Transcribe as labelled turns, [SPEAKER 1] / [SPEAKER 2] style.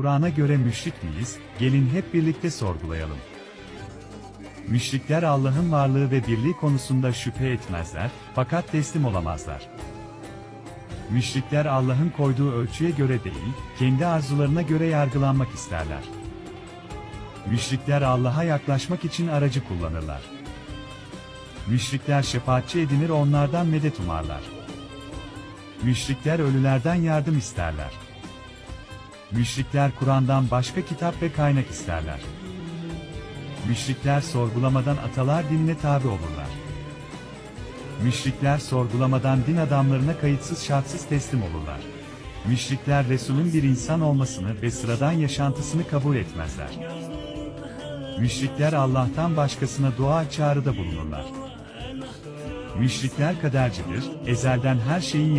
[SPEAKER 1] Kur'an'a göre müşrik miyiz? Gelin hep birlikte sorgulayalım. Müşrikler Allah'ın varlığı ve birliği konusunda şüphe etmezler, fakat teslim olamazlar. Müşrikler Allah'ın koyduğu ölçüye göre değil, kendi arzularına göre yargılanmak isterler. Müşrikler Allah'a yaklaşmak için aracı kullanırlar. Müşrikler şefaatçi edinir onlardan medet umarlar. Müşrikler ölülerden yardım isterler. Müşrikler Kur'an'dan başka kitap ve kaynak isterler. Müşrikler sorgulamadan atalar dinine tabi olurlar. Müşrikler sorgulamadan din adamlarına kayıtsız şartsız teslim olurlar. Müşrikler Resul'ün bir insan olmasını ve sıradan yaşantısını kabul etmezler. Müşrikler Allah'tan başkasına dua çağrıda bulunurlar. Müşrikler kadercidir, ezelden her şeyin